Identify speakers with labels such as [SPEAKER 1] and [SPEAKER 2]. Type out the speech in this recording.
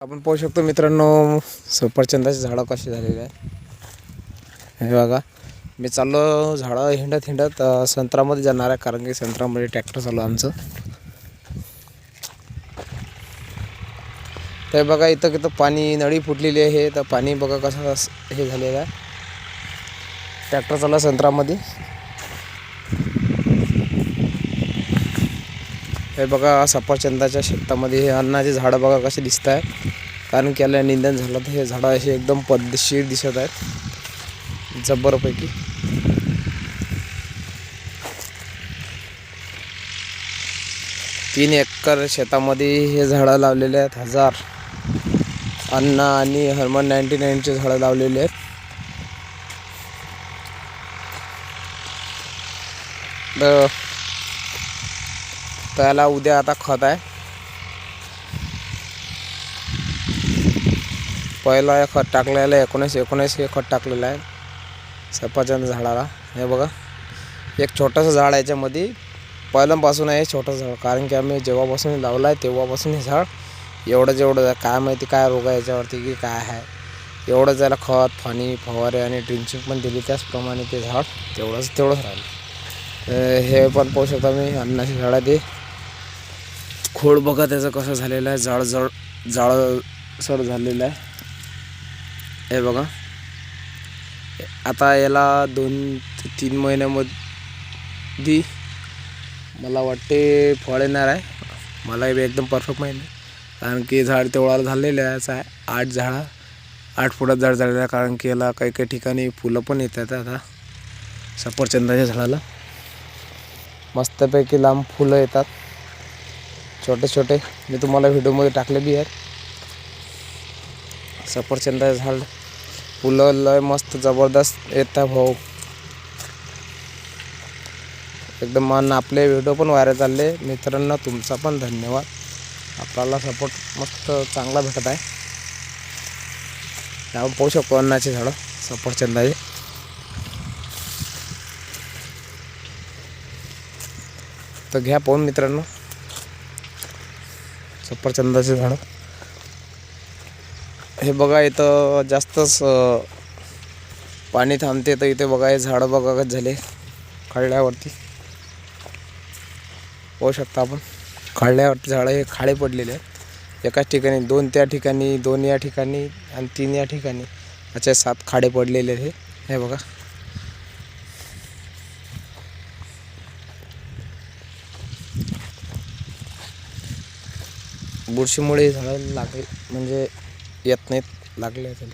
[SPEAKER 1] आपण पाहू शकतो मित्रांनो सफरचंदाची झाडं कशी झालेली आहे. हे बघा मी चाललो झाडं हिंडत हिंडत संत्रामध्ये जाणार आहे कारण की संत्रामध्ये ट्रॅक्टर चालू आमचं. तर बघा इथं किथं पाणी नळी फुटलेली आहे. तर पाणी बघा कसं हे झालेलं आहे. ट्रॅक्टर चालला संत्रामध्ये हे बघा सफरचंदाच्या शेतामध्ये हे अन्नाचे झाडं बघा कसे दिसत आहे कारण की याला निंदन झालं तर हे झाडं असे एकदम पद्धतशीर दिसत आहेत. जबरपैकी तीन एकर शेतामध्ये हे झाडं लावलेले आहेत हजार. अण्णा आणि हरमन नाईन्टी नाईनचे झाडं लावलेले आहेत. तर त्याला उद्या आता खत आहे. पहिला हे खत टाकलेलं आहे. एकोणीस एकोणीस हे खत टाकलेलं आहे. सफरचंद झाडाला. हे बघा. एक छोटंसं झाड आहे याच्यामध्ये. पहिल्यापासून आहे छोटंसं झाड. कारण की आम्ही जेव्हापासून लावलं आहे तेव्हापासून हे झाड एवढं जेवढं काय माहिती काय रोग आहे याच्यावरती की काय आहे. एवढं ज्याला खत पाणी फवारे आणि ड्रिंचिंग पण दिली त्याचप्रमाणे ते झाड तेवढंच तेवढंच राहिलं. हे पण पाहू शकता मी अन्नाची झाड आहे ते. खोड बघा त्याचं कसं झालेलं आहे. जाड जड जाड झालेलं आहे. हे बघा. आता याला दोन ते तीन महिन्यामध्ये मला वाटते फळ येणार आहे. मला एकदम परफेक्ट माहीत नाही कारण की झाड तेवढा झालेलं आहे आहे. आठ झाडं आठ फुटात झाड झालेलं आहे. कारण की याला काही काही ठिकाणी फुलं पण येतात आता. सफरचंदाच्या झाडाला. मस्तपैकी लांब फुलं येतात. छोटे छोटे. मी तुम्हाला व्हिडिओमध्ये टाकले बी आहेत. सफरचंदाचं झाड फुलं लय मस्त जबरदस्त येतात भाऊ. एकदम मान आपले व्हिडिओ पण व्हायरल चालले मित्रांनो तुमचा पण धन्यवाद. आपल्याला सपोर्ट मस्त चांगला भेटत आहे. आपण पाहू शकतो अन्नाचे झाडं. सफरचंदाचे तर घ्या पाहून मित्रांनो. सफरचंदाचे झाडं. हे बघा इथं जास्तच पाणी थांबते. तर इथे बघा हे झाडं बघा झाले खळल्यावरती पाहू शकता आपण. खाळल्यावरती झाडं हे खाडे पडलेले आहेत. एकाच ठिकाणी दोन त्या ठिकाणी दोन या ठिकाणी आणि तीन या ठिकाणी असे सात खाडे पडलेले आहेत हे. हे बघा. बुरशीमुळे झाडं लागले म्हणजे येत नाहीत लागले त्याला